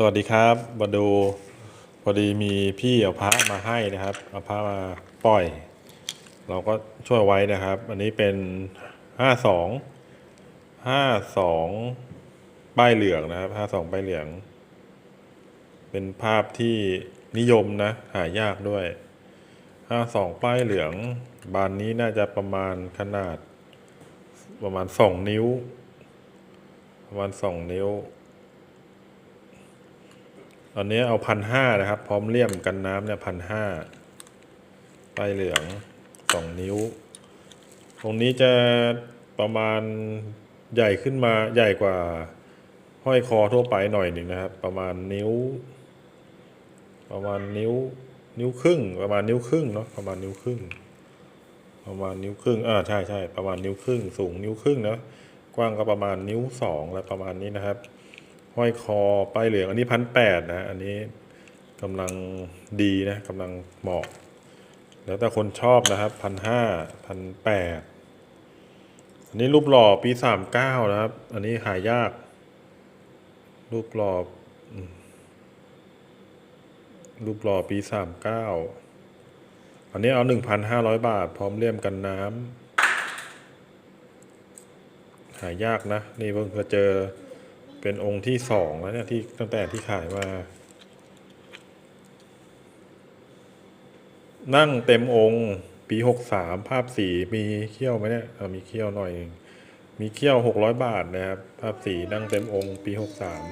สวัสดีครับมาดูพอดีมีพี่เอาพระมาให้นะครับเอาพระมาปล่อย เราก็ช่วยไว้นะครับ อันนี้เป็นห้าสองห้าสองป้ายเหลืองนะครับห้าสองป้ายเหลือง เป็นภาพที่นิยมนะหายากด้วยห้าสองป้ายเหลือง บานนี้น่าจะประมาณขนาด ประมาณสองนิ้ว ประมาณสองนิ้ว อนนี้เอาพันห้านะครับ พร้อมเลี่ยมกันน้ำเนี่ยพันห้าป้ายเหลืองสองนิ้ว ตรงนี้จะประมาณใหญ่ขึ้นมาใหญ่กว่าห้อยคอทั่วไปหน่อยหนึ่งนะครับ ประมาณนิ้ว ประมาณนิ้ว นิ้วครึ่ง ประมาณนิ้วครึ่งเนาะประมาณนิ้วครึ่ง ประมาณนิ้วครึ่งอ่าใช่ใช่ประมาณนิ้วครึ่ง สูงนิ้วครึ่งนะกว้างก็ประมาณนิ้วสองแล้วประมาณนี้นะครับ ห้อยคอป้ายเหลืองอันนี้พันแปดนะ อันนี้กำลังดีนะกำลังเหมาะ แล้วแต่คนชอบนะครับพันห้าพันแปดอันนี้รูปหล่อปีสามเก้านะครับ อันนี้หายาก รูปหล่อรูปหล่อปีสามเก้าอันนี้เอาหนึ่งพันห้าร้อยบาท พร้อมเลี่ยมกันน้ำหายากนะ นี่เพิ่งจะเจอ เป็นองค์ที่สองแล้วเนี่ยที่ตั้งแต่ที่ขายมา นั่งเต็มองค์ ปีหกสามภาพสีมีเขี้ยวไหมเนี่ยเออมีเขี้ยวหน่อยเองมีเขี้ยวหกร้อยบาทนะครับ ภาพสีนั่งเต็มองค์ ปีหกสาม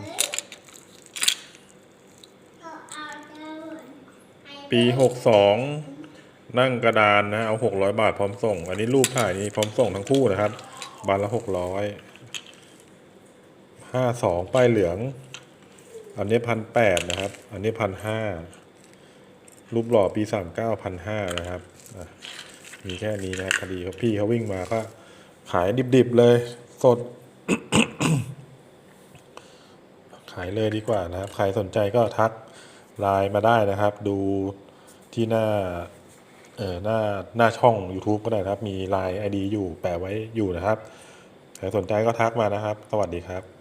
ปีหกสองนั่งกระดานนะเอาหกร้อยบาทพร้อมส่ง อันนี้รูปถ่ายนี้พร้อมส่งทั้งคู่นะครับบานละหกร้อย ห้าสองป้ายเหลือง อันนี้พันแปดนะครับ อันนี้พันห้ารูปหล่อปีสามเก้าพันห้านะครับมีแค่นี้นะพอดีพี่เขาวิ่งมาก็ขายดิบๆเลยสด ขายเลยดีกว่านะครับ ใครสนใจก็ทักไลน์มาได้นะครับ ดูที่หน้าเออหน้าหน้าช่อง YouTube ก็ได้นะครับ มีไลน์ ID อยู่แปะไว้อยู่นะครับ ใครสนใจก็ทักมานะครับ สวัสดีครับ